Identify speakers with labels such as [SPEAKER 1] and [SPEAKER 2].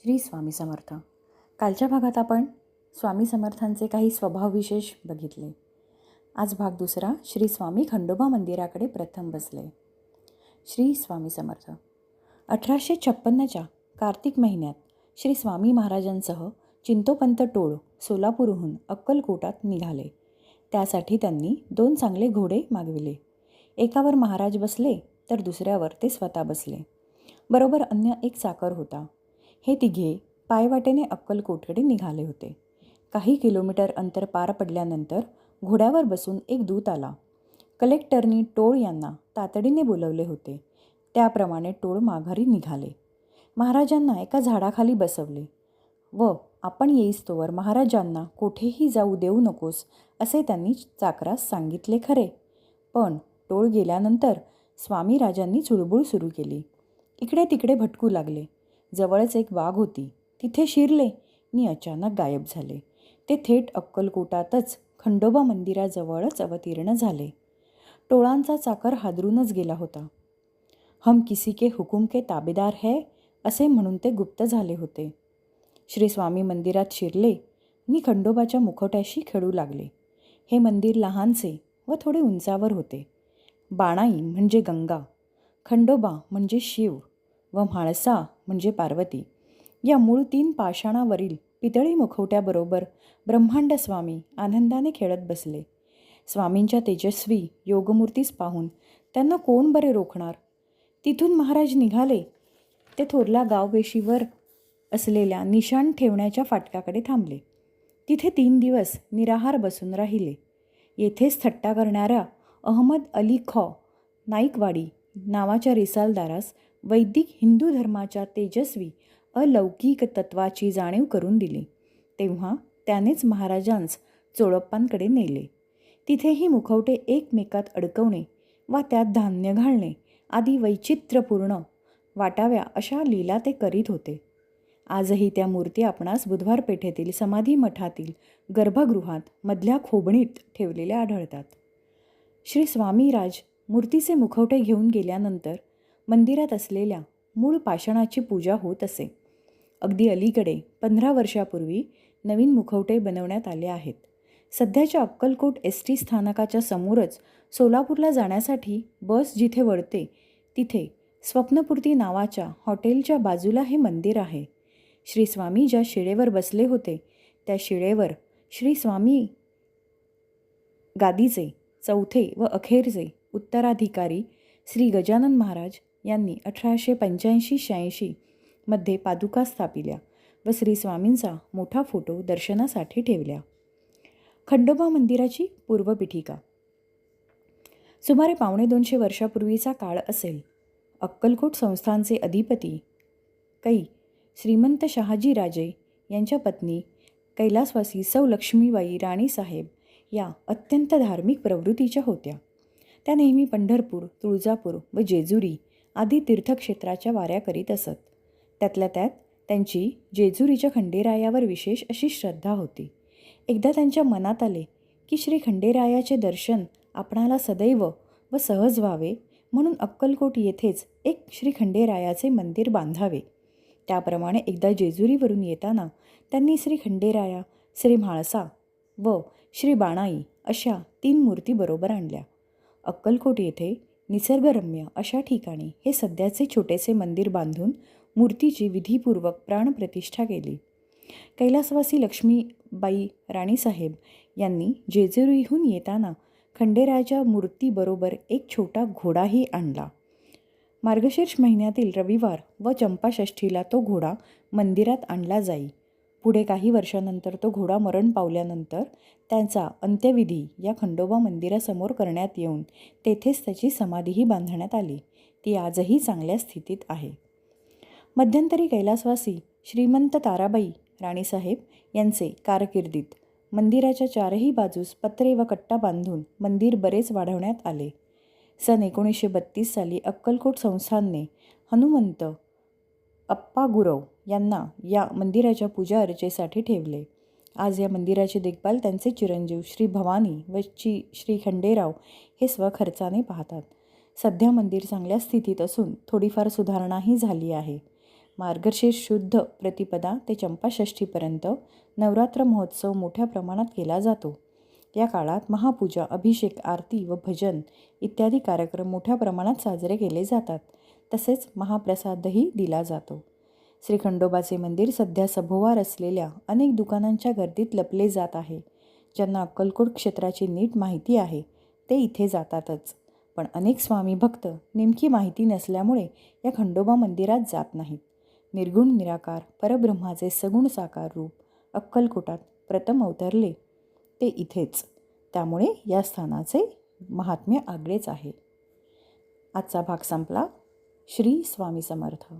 [SPEAKER 1] श्री स्वामी समर्थ. कालच्या भागात आपण स्वामी समर्थांचे काही स्वभावविशेष बघितले. आज भाग दुसरा श्री स्वामी खंडोबा मंदिराकडे प्रथम बसले. श्री स्वामी समर्थ. अठराशे छप्पन्नच्या कार्तिक महिन्यात श्री स्वामी महाराजांसह चिंतोपंत टोळ सोलापूरहून अक्कलकोटात निघाले. त्यासाठी त्यांनी दोन चांगले घोडे मागविले. एकावर महाराज बसले तर दुसऱ्यावर ते स्वतः बसले. बरोबर अन्य एक चाकर होता. हे तिघे पायवाटेने अक्कलकोटकडे निघाले होते. काही किलोमीटर अंतर पार पडल्यानंतर घोड्यावर बसून एक दूत आला. कलेक्टरनी टोळ यांना तातडीने बोलवले होते. त्याप्रमाणे टोळ माघारी निघाले. महाराजांना एका झाडाखाली बसवले. व आपण येईस्तोवर महाराजांना कोठेही जाऊ देऊ नकोस असे त्यांनी चाकरास सांगितले खरे पण टोळ गेल्यानंतर स्वामीराजांनी चुळबुळ सुरू केली. इकडे तिकडे भटकू लागले. जवळच एक वाघ होती. तिथे शिरले. नि अचानक गायब झाले. ते थेट अक्कलकोटातच खंडोबा मंदिराजवळच अवतीर्ण झाले. टोळांचा चाकर हादरूनच गेला होता. हम किसी के हुकुम के ताबेदार है असे म्हणून ते गुप्त झाले होते. श्री स्वामी मंदिरात शिरले. मी खंडोबाच्या मुखोट्याशी खेळू लागले. हे मंदिर लहानसे व थोडे उंचावर होते. बाणाई म्हणजे गंगा. खंडोबा म्हणजे शिव. व म्हाळसा म्हणजे पार्वती. या मूळ तीन पाषाणावरील पितळी मुखवट्याबरोबर ब्रह्मांड स्वामी आनंदाने खेळत बसले. स्वामींच्या तेजस्वी योगमूर्तीस पाहून त्यांना कोण बरे रोखणार? तिथून महाराज निघाले. ते थोरल्या गाववेशीवर असलेल्या निशाण ठेवण्याच्या फाटकाकडे थांबले. तिथे तीन दिवस निराहार बसून राहिले. येथेच थट्टा करणाऱ्या अहमद अली खॉ नाईकवाडी नावाच्या रिसालदारास वैदिक हिंदू धर्माच्या तेजस्वी अलौकिक तत्वाची जाणीव करून दिली. तेव्हा त्यानेच महाराजांस चोळप्पांकडे नेले. तिथेही मुखवटे एकमेकात अडकवणे वा त्यात धान्य घालणे आदी वैचित्र्यपूर्ण वाटाव्या अशा लीला ते करीत होते. आजही त्या मूर्ती आपणास बुधवार पेठेतील समाधी मठातील गर्भगृहात मधल्या खोबणीत ठेवलेल्या आढळतात. श्री स्वामीराज मूर्तीचे मुखवटे घेऊन गेल्यानंतर मंदिरात असलेल्या मूळ पाषाणाची पूजा होत असे. अगदी अलीकडे पंधरा वर्षापूर्वी नवीन मुखवटे बनवण्यात आले आहेत. सध्याच्या अक्कलकोट एस टी स्थानकाच्या समोरच सोलापूरला जाण्यासाठी बस जिथे वळते तिथे स्वप्नपूर्ती नावाच्या हॉटेलच्या बाजूला हे मंदिर आहे. श्री स्वामी ज्या शिळेवर बसले होते त्या शिळेवर श्री स्वामी गादीचे चौथे व अखेरचे उत्तराधिकारी श्री गजानन महाराज यांनी अठराशे पंच्याऐंशी शहाऐंशी मध्ये पादुका स्थापिल्या व श्री स्वामींचा मोठा फोटो दर्शनासाठी ठेवल्या. खंडोबा मंदिराची पूर्वपीठिका. सुमारे पावणे दोनशे वर्षापूर्वीचा काळ असेल. अक्कलकोट संस्थानचे अधिपती कै श्रीमंत शहाजी राजे यांच्या पत्नी कैलासवासी सौ लक्ष्मीबाई राणीसाहेब या अत्यंत धार्मिक प्रवृत्तीच्या होत्या. त्या नेहमी पंढरपूर तुळजापूर व जेजुरी आधी तीर्थक्षेत्राच्या वाऱ्या करीत असत. त्यातल्या त्यात त्यांची जेजुरीच्या खंडेरायावर विशेष अशी श्रद्धा होती. एकदा त्यांच्या मनात आले की श्री खंडेरायाचे दर्शन आपणाला सदैव व सहज व्हावे म्हणून अक्कलकोट येथेच एक श्री खंडेरायाचे मंदिर बांधावे. त्याप्रमाणे एकदा जेजुरीवरून येताना त्यांनी श्री खंडेराया श्री म्हाळसा व श्री बाणाई अशा तीन मूर्ती बरोबर आणल्या. अक्कलकोट येथे निसर्गरम्य अशा ठिकाणी हे सध्याचे छोटेसे मंदिर बांधून मूर्तीची विधीपूर्वक प्राणप्रतिष्ठा केली. कैलासवासी लक्ष्मीबाई राणीसाहेब यांनी जेजुरीहून येताना खंडेरायाच्या मूर्तीबरोबर एक छोटा घोडाही आणला. मार्गशीर्ष महिन्यातील रविवार व चंपाषष्ठीला तो घोडा मंदिरात आणला जाई. पुढे काही वर्षानंतर तो घोडा मरण पावल्यानंतर त्यांचा अंत्यविधी या खंडोबा मंदिरासमोर करण्यात येऊन तेथेच त्याची समाधीही बांधण्यात आली. ती आजही चांगल्या स्थितीत आहे. मध्यंतरी कैलासवासी श्रीमंत ताराबाई राणीसाहेब यांचे कारकिर्दीत मंदिराच्या चारही बाजूस पत्रे व कट्टा बांधून मंदिर बरेच वाढवण्यात आले. सन एकोणीसशे बत्तीस साली अक्कलकोट संस्थानने हनुमंत अप्पा गुरव यांना या मंदिराच्या पूजा अर्चेसाठी ठेवले. आज या मंदिराची देखभाल त्यांचे चिरंजीव श्री भवानी व ची श्री खंडेराव हे स्वखर्चाने पाहतात. सध्या मंदिर चांगल्या स्थितीत असून थोडीफार सुधारणाही झाली आहे. मार्गशीर्ष शुद्ध प्रतिपदा ते चंपाषष्ठीपर्यंत नवरात्र महोत्सव मोठ्या प्रमाणात केला जातो. या काळात महापूजा अभिषेक आरती व भजन इत्यादी कार्यक्रम मोठ्या प्रमाणात साजरे केले जातात. तसेच महाप्रसादही दिला जातो. श्री खंडोबाचे मंदिर सध्या सभोवार असलेल्या अनेक दुकानांच्या गर्दीत लपले जात आहे. ज्यांना अक्कलकोट क्षेत्राची नीट माहिती आहे ते इथे जातातच. पण अनेक स्वामी भक्त नेमकी माहिती नसल्यामुळे या खंडोबा मंदिरात जात नाहीत. निर्गुण निराकार परब्रह्माचे सगुण साकार रूप अक्कलकोटात प्रथम अवतरले. ते इथेच. त्यामुळे या स्थानाचे महात्म्य आगळेच आहे. आजचा भाग संपला. श्री स्वामी समर्थ.